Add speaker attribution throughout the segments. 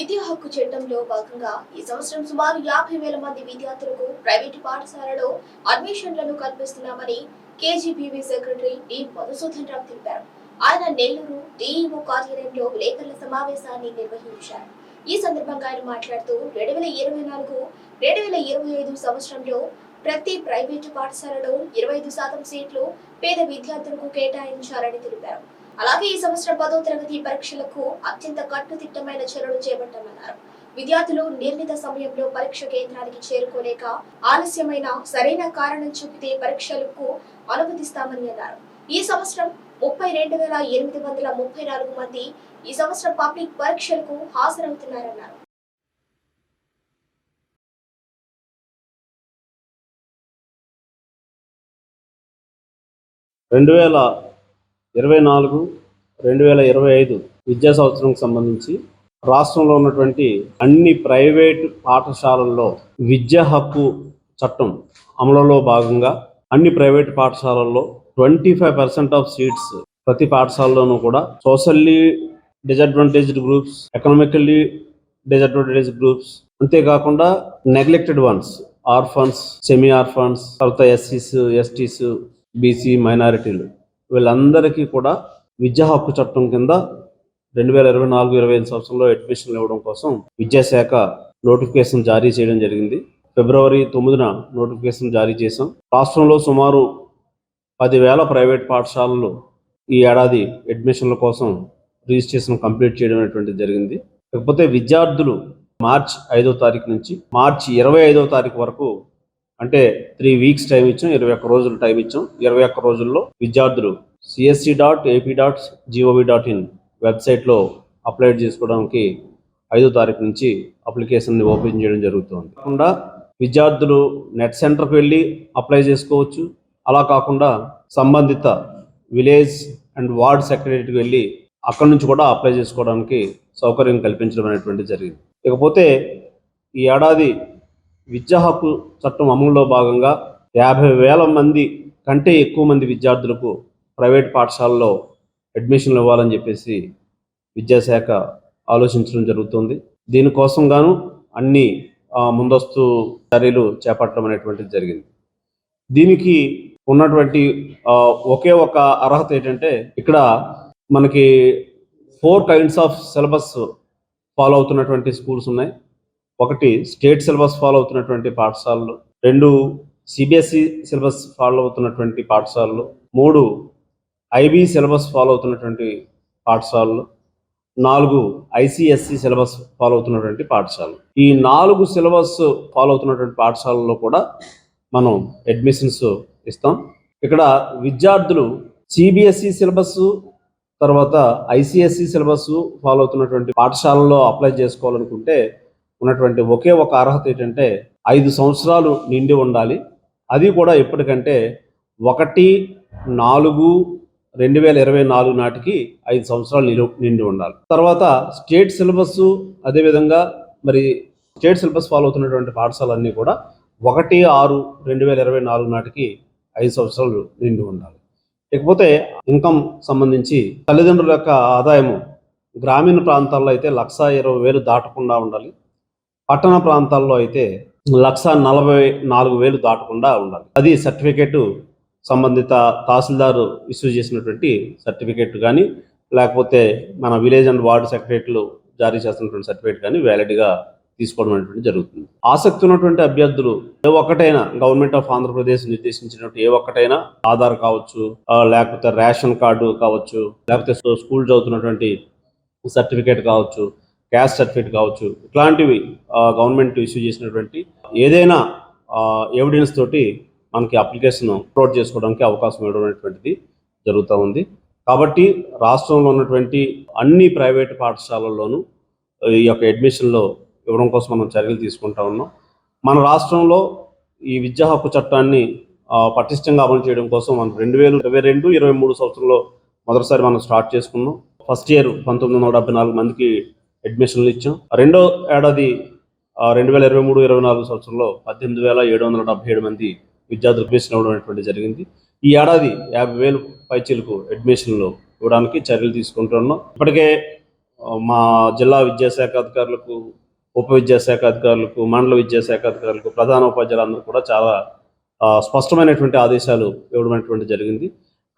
Speaker 1: విద్యా హక్కు చట్టంలో భాగంగా ఈ సంవత్సరం సుమారు యాభై వేల మంది విద్యార్థులకు ప్రైవేటు పాఠశాలలో అడ్మిషన్లను కల్పిస్తున్నామని KGBV secretary D. Madhusudan Rao తెలిపారు. ఆయన నెల్లూరు డిఈఓ కార్యాలయంలో విలేకరుల సమావేశాన్ని నిర్వహించారు. ఈ సందర్భంగా ఆయన మాట్లాడుతూ రెండు వేల ఇరవై నాలుగు రెండు వేల ఇరవై ఐదు సంవత్సరంలో ప్రతి ప్రైవేటు పాఠశాలలో ఇరవై ఐదు శాతం సీట్లు పేద విద్యార్థులకు కేటాయించారని తెలిపారు. అలాగే ఈ సంవత్సరం పదో తరగతి పరీక్షలకు అత్యంత కట్టుదిట్టమైన చర్యలు చేపట్టామన్నారు విద్యార్థులు నిర్ణీత సమయంలో పరీక్ష కేంద్రానికి చేరుకోలేక ఆలస్యమైన సరైన కారణం చూపితే పరీక్షలకు అనుమతిస్తామని అన్నారు. ఈ సంవత్సరం ముప్పై రెండు వేల ఎనిమిది వందల ముప్పై నాలుగు మంది ఈ సంవత్సరం పబ్లిక్ పరీక్షలకు హాజరవుతున్నారన్నారు.
Speaker 2: రెండు వేల ఇరవై నాలుగు రెండు వేల ఇరవై ఐదు విద్యా సంవత్సరంకి సంబంధించి రాష్ట్రంలో ఉన్నటువంటి అన్ని ప్రైవేట్ పాఠశాలల్లో విద్యా హక్కు చట్టం అమలులో భాగంగా అన్ని ప్రైవేట్ పాఠశాలల్లో twenty five percent of seats ప్రతి పాఠశాలలోనూ కూడా socially disadvantaged groups economically disadvantage groups. అంతేకాకుండా neglected ones orphans semi orphans తర్వాత ఎస్సీస్ ఎస్టీస్ బీసీ మైనారిటీలు. వీళ్ళందరికీ కూడా విద్యా హక్కు చట్టం కింద రెండు వేల ఇరవై నాలుగు ఇరవై ఐదు సంవత్సరంలో అడ్మిషన్లు ఇవ్వడం కోసం విద్యాశాఖ నోటిఫికేషన్ జారీ చేయడం జరిగింది. ఫిబ్రవరి తొమ్మిదిన నోటిఫికేషన్ జారీ చేశాం. రాష్ట్రంలో సుమారు పదివేల ప్రైవేట్ పాఠశాలలు ఈ ఏడాది అడ్మిషన్ల కోసం రిజిస్ట్రేషన్ కంప్లీట్ చేయడం అనేటువంటిది జరిగింది. కాకపోతే విద్యార్థులు మార్చ్ ఐదో తారీఖు నుంచి మార్చి ఇరవై ఐదో తారీఖు వరకు అంటే త్రీ వీక్స్ టైం ఇచ్చాం ఇరవై ఒక్క రోజులు టైం ఇచ్చాం. ఇరవై ఒక్క రోజుల్లో విద్యార్థులు CSC dot AP dot GOV dot IN వెబ్సైట్లో అప్లై చేసుకోవడానికి ఐదో తారీఖు నుంచి అప్లికేషన్ని ఓపెన్ చేయడం జరుగుతుంది. కాకుండా విద్యార్థులు నెట్ సెంటర్కి వెళ్ళి అప్లై చేసుకోవచ్చు. అలా కాకుండా సంబంధిత విలేజ్ అండ్ వార్డ్ సెక్రటరీకి వెళ్ళి అక్కడి నుంచి కూడా అప్లై చేసుకోవడానికి సౌకర్యం కల్పించడం అనేటువంటి జరిగింది. ఇకపోతే ఈ ఏడాది విద్యా హక్కు చట్టం అమలులో భాగంగా యాభై వేల మంది కంటే ఎక్కువ మంది విద్యార్థులకు ప్రైవేట్ పాఠశాలలో అడ్మిషన్లు ఇవ్వాలని చెప్పేసి విద్యాశాఖ ఆలోచించడం జరుగుతుంది. దీనికోసం గాను అన్ని ముందస్తు చర్యలు చేపట్టడం అనేటువంటిది జరిగింది. దీనికి ఉన్నటువంటి ఒకే ఒక అర్హత ఏంటంటే ఇక్కడ మనకి four kinds of syllabus follow అవుతున్నటువంటి స్కూల్స్ ఉన్నాయి. ఒకటి స్టేట్ సిలబస్ ఫాలో అవుతున్నటువంటి పాఠశాలలు రెండు సిబిఎస్ఈ సిలబస్ ఫాలో అవుతున్నటువంటి పాఠశాలలు మూడు ఐబీ సిలబస్ ఫాలో అవుతున్నటువంటి పాఠశాలలు నాలుగు ఐసిఎస్సి సిలబస్ ఫాలో అవుతున్నటువంటి పాఠశాలలు. ఈ నాలుగు సిలబస్ ఫాలో అవుతున్నటువంటి పాఠశాలల్లో కూడా మనం అడ్మిషన్స్ ఇస్తాం. ఇక్కడ విద్యార్థులు సిబిఎస్ఈ సిలబస్ తర్వాత ఐసిఎస్సి సిలబస్ ఫాలో అవుతున్నటువంటి పాఠశాలలో అప్లై చేసుకోవాలనుకుంటే ఉన్నటువంటి ఒకే ఒక అర్హత ఏంటంటే ఐదు సంవత్సరాలు నిండి ఉండాలి. అది కూడా ఎప్పటికంటే ఒకటి నాలుగు రెండు వేల ఇరవై నాలుగు నాటికి ఐదు సంవత్సరాలు నిలు నిండి ఉండాలి. తర్వాత స్టేట్ సిలబస్ అదేవిధంగా మరి స్టేట్ సిలబస్ ఫాలో అవుతున్నటువంటి పాఠశాలన్నీ కూడా ఒకటి ఆరు రెండు వేల ఇరవై నాలుగు నాటికి ఐదు సంవత్సరాలు నిండి ఉండాలి. ఇకపోతే ఇన్కమ్ సంబంధించి తల్లిదండ్రుల యొక్క ఆదాయము గ్రామీణ ప్రాంతాల్లో అయితే లక్ష ఇరవై వేలు దాటకుండా ఉండాలి. పట్టణ ప్రాంతాల్లో అయితే లక్ష నలభై నాలుగు వేలు దాటకుండా ఉండాలి. అది సర్టిఫికేట్ సంబంధిత తహసీల్దార్ ఇష్యూ చేసినటువంటి సర్టిఫికేట్ కానీ లేకపోతే మన విలేజ్ అండ్ వార్డు సెక్రటరీలు జారీ చేస్తున్నటువంటి సర్టిఫికేట్ కానీ వ్యాలిడ్గా తీసుకోవడం అనేటువంటి జరుగుతుంది. ఆసక్తి ఉన్నటువంటి అభ్యర్థులు ఏ ఒక్కటైనా గవర్నమెంట్ ఆఫ్ ఆంధ్రప్రదేశ్ నిర్దేశించినట్టు ఏ ఒక్కటైనా ఆధార్ కావచ్చు లేకపోతే రేషన్ కార్డు కావచ్చు లేకపోతే స్కూల్ చదువుతున్నటువంటి సర్టిఫికేట్ కావచ్చు క్యాస్ట్ సర్టిఫికేట్ కావచ్చు ఇట్లాంటివి గవర్నమెంట్ ఇష్యూ చేసినటువంటి ఏదైనా ఎవిడెన్స్ తోటి మనకి అప్లికేషన్ అప్లోడ్ చేసుకోవడానికి అవకాశం ఇవ్వడం జరుగుతూ ఉంది. కాబట్టి రాష్ట్రంలో ఉన్నటువంటి అన్ని ప్రైవేట్ పాఠశాలల్లోనూ ఈ యొక్క అడ్మిషన్లో ఇవ్వడం కోసం మనం చర్యలు తీసుకుంటా ఉన్నాం. మన రాష్ట్రంలో ఈ విద్యా హక్కు చట్టాన్ని పటిష్టంగా అమలు చేయడం కోసం మనం రెండు వేల ఇరవై రెండు ఇరవై మూడు సంవత్సరంలో మొదటిసారి మనం స్టార్ట్ చేసుకున్నాం. ఫస్ట్ ఇయర్ పంతొమ్మిది వందల డెబ్బై నాలుగు మందికి అడ్మిషన్లు ఇచ్చాం. రెండో ఏడాది రెండు వేల ఇరవై మూడు ఇరవై నాలుగు సంవత్సరంలో పద్దెనిమిది వేల ఏడు వందల డెబ్బై ఏడు మంది విద్యార్థులకు అడ్మిషన్ ఇవ్వడం అనేటువంటి జరిగింది. ఈ ఏడాది యాభై వేలు పైచీలకు అడ్మిషన్లు ఇవ్వడానికి చర్యలు తీసుకుంటున్నాం ఇప్పటికే మా జిల్లా విద్యాశాఖ అధికారులకు ఉప విద్యాశాఖ అధికారులకు మండల విద్యాశాఖ అధికారులకు ప్రధాన ఉపాధ్యాయులందరూ కూడా చాలా స్పష్టమైనటువంటి ఆదేశాలు ఇవ్వడం జరిగింది.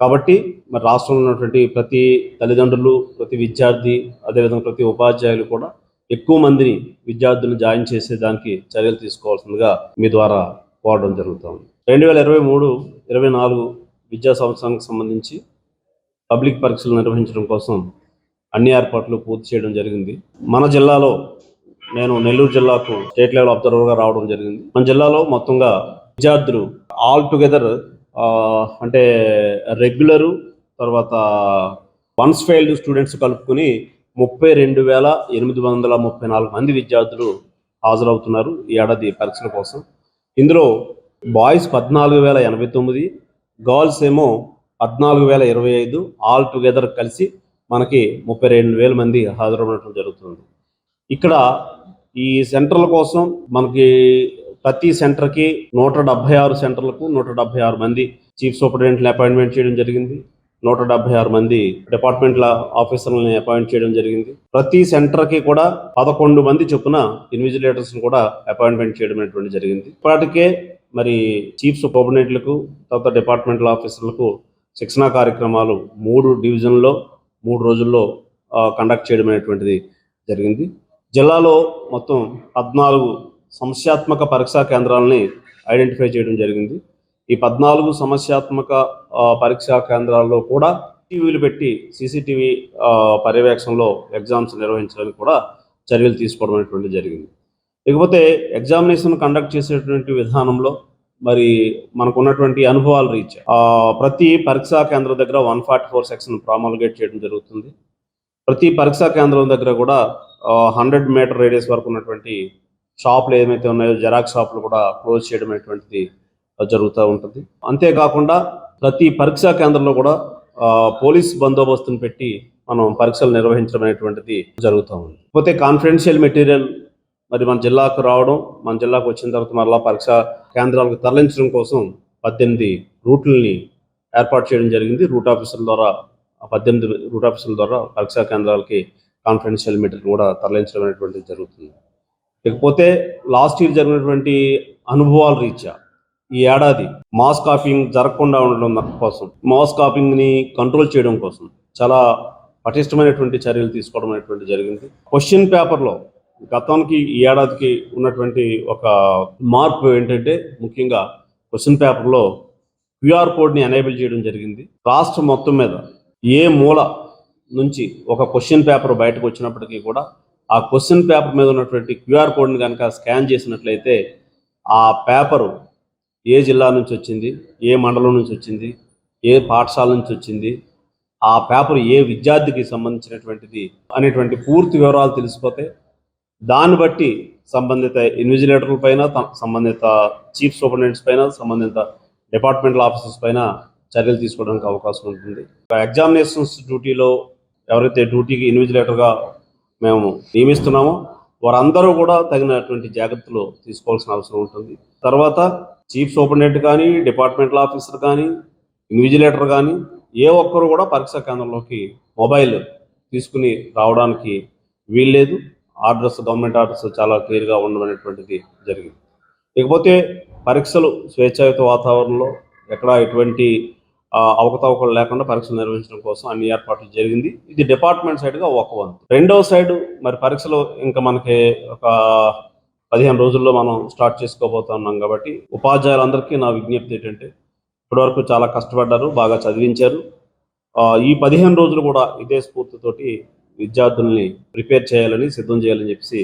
Speaker 2: కాబట్టి మరి రాష్ట్రంలో ఉన్నటువంటి ప్రతి తల్లిదండ్రులు ప్రతి విద్యార్థి అదేవిధంగా ప్రతి ఉపాధ్యాయులు కూడా ఎక్కువ మందిని విద్యార్థులను జాయిన్ చేసేదానికి చర్యలు తీసుకోవాల్సిందిగా మీ ద్వారా కోరడం జరుగుతుంది. రెండు వేల ఇరవై మూడు ఇరవై నాలుగు విద్యా సంవత్సరానికి సంబంధించి పబ్లిక్ పరీక్షలు నిర్వహించడం కోసం అన్ని ఏర్పాట్లు పూర్తి చేయడం జరిగింది. మన జిల్లాలో నేను నెల్లూరు జిల్లాకు స్టేట్ లెవెల్ అబ్జర్వర్గా రావడం జరిగింది. మన జిల్లాలో మొత్తంగా విద్యార్థులు ఆల్ టుగెదర్ అంటే రెగ్యులరు తర్వాత వన్స్ ఫెయిల్డ్ స్టూడెంట్స్ కలుపుకొని ముప్పై రెండు వేల ఎనిమిది వందల ముప్పై నాలుగు మంది విద్యార్థులు హాజరవుతున్నారు ఈ ఏడాది పరీక్షల కోసం. ఇందులో బాయ్స్ పద్నాలుగు వేల ఎనభై తొమ్మిది గర్ల్స్ ఏమో పద్నాలుగు వేల ఇరవై ఐదు ఆల్ టుగెదర్ కలిసి మనకి ముప్పై రెండు వేల మంది హాజరవడం జరుగుతుంది. ఇక్కడ ఈ సెంటర్ల కోసం మనకి ప్రతి సెంటర్కి నూట డెబ్బై ఆరు సెంటర్లకు నూట డెబ్బై ఆరు మంది చీఫ్ సూపరింటెండెంట్ని అపాయింట్మెంట్ చేయడం జరిగింది. నూట డెబ్బై ఆరు మంది డిపార్ట్మెంట్ల ఆఫీసర్లని అపాయింట్ చేయడం జరిగింది. ప్రతి సెంటర్కి కూడా పదకొండు మంది చొప్పున ఇన్విజిలేటర్స్ని కూడా అపాయింట్మెంట్ చేయడం అనేటువంటి జరిగింది. ఇప్పటికే మరి చీఫ్ సూపరింటెండెంట్లకు తర్వాత డిపార్ట్మెంటల్ ఆఫీసర్లకు శిక్షణా కార్యక్రమాలు మూడు డివిజన్లో మూడు రోజుల్లో కండక్ట్ చేయడం అనేటువంటిది జరిగింది. జిల్లాలో మొత్తం పద్నాలుగు సమస్యాత్మక పరీక్షా కేంద్రాలని ఐడెంటిఫై చేయడం జరిగింది. ఈ పద్నాలుగు సమస్యాత్మక పరీక్షా కేంద్రాల్లో కూడా టీవీలు పెట్టి సీసీటీవీ పర్యవేక్షణలో ఎగ్జామ్స్ నిర్వహించడానికి కూడా చర్యలు తీసుకోవడం అనేటువంటి జరిగింది. ఇకపోతే ఎగ్జామినేషన్ కండక్ట్ చేసేటువంటి విధానంలో మరి మనకు ఉన్నటువంటి అనుభవాలు రీచ్ ప్రతి పరీక్షా కేంద్రం దగ్గర one forty four section promulgate చేయడం జరుగుతుంది. ప్రతి పరీక్షా కేంద్రం దగ్గర కూడా హండ్రెడ్ మీటర్ రేడియస్ వరకు ఉన్నటువంటి షాపులు ఏమైతే ఉన్నాయో జెరాక్స్ షాపులు కూడా క్లోజ్ చేయడం అనేటువంటిది జరుగుతూ ఉంటుంది. అంతేకాకుండా ప్రతి పరీక్షా కేంద్రంలో కూడా పోలీస్ బందోబస్తును పెట్టి మనం పరీక్షలు నిర్వహించడం అనేటువంటిది జరుగుతూ ఉంది. పోతే కాన్ఫిడెన్షియల్ మెటీరియల్ మరి మన జిల్లాకు రావడం మన జిల్లాకు వచ్చిన తర్వాత మరలా పరీక్ష కేంద్రాలకు తరలించడం కోసం పద్దెనిమిది రూట్లని ఏర్పాటు చేయడం జరిగింది. రూట్ ఆఫీసర్ల ద్వారా పద్దెనిమిది రూట్ ఆఫీసర్ల ద్వారా పరీక్షా కేంద్రాలకి కాన్ఫిడెన్షియల్ మెటీరియల్ కూడా తరలించడం అనేటువంటిది జరుగుతుంది. లేకపోతే లాస్ట్ ఇయర్ జరిగినటువంటి అనుభవాల రీత్యా ఈ ఏడాది మాస్ కాపింగ్ జరగకుండా ఉండడం కోసం మాస్ కాపింగ్ని కంట్రోల్ చేయడం కోసం చాలా పటిష్టమైనటువంటి చర్యలు తీసుకోవడం అనేటువంటి జరిగింది. క్వశ్చన్ పేపర్లో గతానికి ఈ ఏడాదికి ఉన్నటువంటి ఒక మార్పు ఏంటంటే ముఖ్యంగా క్వశ్చన్ పేపర్లో క్యూఆర్ కోడ్ని ఎనేబుల్ చేయడం జరిగింది. రాష్ట్రం మొత్తం మీద ఏ మూల నుంచి ఒక క్వశ్చన్ పేపర్ బయటకు వచ్చినప్పటికీ కూడా ఆ క్వశ్చన్ పేపర్ మీద ఉన్నటువంటి క్యూఆర్ కోడ్ని కనుక స్కాన్ చేసినట్లయితే ఆ పేపరు ఏ జిల్లా నుంచి వచ్చింది ఏ మండలం నుంచి వచ్చింది ఏ పాఠశాల నుంచి వచ్చింది ఆ పేపర్ ఏ విద్యార్థికి సంబంధించినటువంటిది అనేటువంటి పూర్తి వివరాలు తెలిసిపోతే దాన్ని బట్టి సంబంధిత ఇన్విజిలేటర్ల పైన త- సంబంధిత చీఫ్ సూపరింటెండెంట్స్ పైన సంబంధిత డిపార్ట్మెంటల్ ఆఫీసర్స్ పైన చర్యలు తీసుకోవడానికి అవకాశం ఉంటుంది. ఎగ్జామినేషన్స్ డ్యూటీలో ఎవరైతే డ్యూటీకి ఇన్విజిలేటర్గా మేము నియమిస్తున్నాము. వారందరూ కూడా తగినటువంటి జాగ్రత్తలు తీసుకోవాల్సిన అవసరం ఉంటుంది. తర్వాత చీఫ్ సూపరింటెండెంట్ కానీ డిపార్ట్మెంటల్ ఆఫీసర్ కానీ ఇన్విజిలేటర్ కానీ ఏ ఒక్కరు కూడా పరీక్షా కేంద్రంలోకి మొబైల్ తీసుకుని రావడానికి వీల్లేదు. ఆర్డర్స్ గవర్నమెంట్ ఆర్డర్స్ చాలా క్లియర్గా ఉండడం అనేటువంటిది జరిగింది. ఇకపోతే పరీక్షలు స్వేచ్ఛాయుత వాతావరణంలో ఎక్కడ ఎటువంటి అవకతవకలు లేకుండా పరీక్షలు నిర్వహించడం కోసం అన్ని ఏర్పాట్లు జరిగింది. ఇది డిపార్ట్మెంట్ సైడ్గా ఒక వంతు. రెండవ సైడ్ మరి పరీక్షలు ఇంకా మనకి ఒక పదిహేను రోజుల్లో మనం స్టార్ట్ చేసుకోబోతున్నాం కాబట్టి ఉపాధ్యాయులందరికీ నా విజ్ఞప్తి ఏంటంటే ఇప్పటివరకు చాలా కష్టపడ్డారు బాగా చదివించారు. ఈ పదిహేను రోజులు కూడా ఇదే స్ఫూర్తితోటి విద్యార్థుల్ని ప్రిపేర్ చేయాలని సిద్ధం చేయాలని చెప్పేసి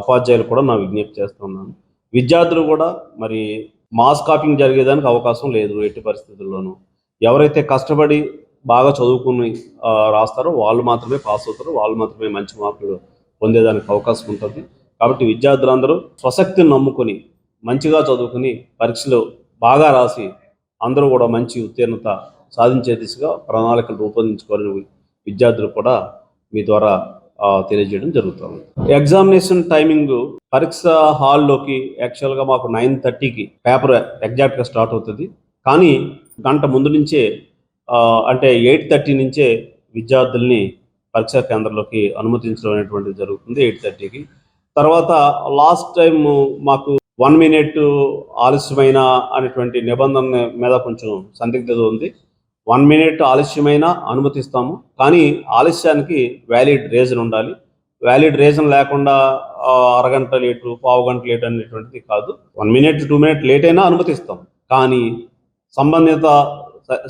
Speaker 2: ఉపాధ్యాయులు కూడా నా విజ్ఞప్తి చేస్తున్నాను విద్యార్థులు కూడా మరి మాస్ కాపింగ్ జరిగేదానికి అవకాశం లేదు ఎట్టి పరిస్థితుల్లోనూ. ఎవరైతే కష్టపడి బాగా చదువుకుని రాస్తారో వాళ్ళు మాత్రమే పాస్ అవుతారు వాళ్ళు మాత్రమే మంచి మార్కులు పొందేదానికి అవకాశం ఉంటుంది. కాబట్టి విద్యార్థులందరూ స్వశక్తిని నమ్ముకొని మంచిగా చదువుకుని పరీక్షలు బాగా రాసి అందరూ కూడా మంచి ఉత్తీర్ణత సాధించే దిశగా ప్రణాళికలు రూపొందించుకోవాలని విద్యార్థులు కూడా మీ ద్వారా తెలియజేయడం జరుగుతుంది. ఎగ్జామినేషన్ టైమింగ్ పరీక్ష హాల్లోకి యాక్చువల్గా మాకు నైన్ థర్టీకి పేపర్ ఎగ్జాక్ట్గా స్టార్ట్ అవుతుంది. కానీ గంట ముందు నుంచే అంటే ఎయిట్ థర్టీ నుంచే విద్యార్థుల్ని పరీక్షా కేంద్రంలోకి అనుమతించడం అనేటువంటిది జరుగుతుంది ఎయిట్ థర్టీకి తర్వాత లాస్ట్ టైం మాకు వన్ మినిట్ ఆలస్యమైన అనేటువంటి నిబంధన మీద కొంచెం సందిగ్ధత ఉంది. వన్ మినిట్ ఆలస్యమైన అనుమతిస్తాము. కానీ ఆలస్యానికి వ్యాలిడ్ రీజన్ ఉండాలి. వ్యాలిడ్ రీజన్ లేకుండా అరగంట లేటు పావు గంట లేట్ అనేటువంటిది కాదు. One minute two minute late అయినా అనుమతిస్తాం. కానీ సంబంధిత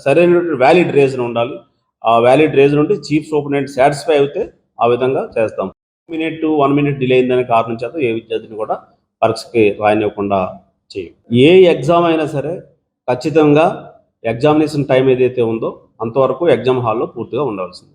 Speaker 2: సరైనటువంటి వ్యాలిడ్ రీజన్ ఉండాలి. ఆ వ్యాలిడ్ రీజన్ ఉంటే చీఫ్ సూపరింటెండెంట్ సాటిస్ఫై అయితే ఆ విధంగా చేస్తాం. మినిట్ వన్ మినిట్ డిలే అయిందనే కారణం చేత ఏ విద్యార్థిని కూడా పరీక్షకి రాయనివ్వకుండా చేయం. ఏ ఎగ్జామ్ అయినా సరే ఖచ్చితంగా ఎగ్జామినేషన్ టైం ఏదైతే ఉందో అంతవరకు ఎగ్జామ్ హాల్లో పూర్తిగా ఉండవలసింది.